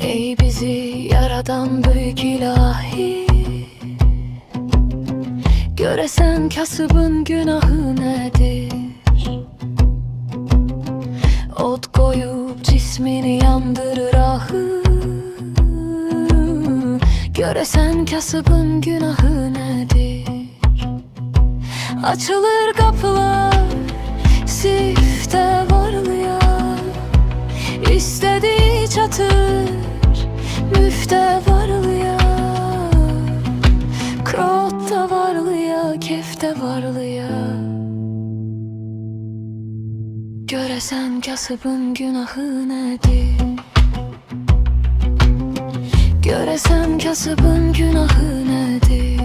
Ey bizi yaradan büyük ilahi Göresen kasıbın günahı nedir? Ot koyup cismini yandırır ahı Göresen kasıbın günahı nedir? Açılır kapılar Kefte varlıya. Göresen kasıbın günahı nedir? Göresen kasıbın günahı nedir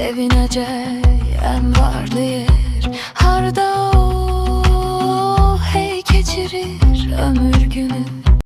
Sevinecek en varlı yer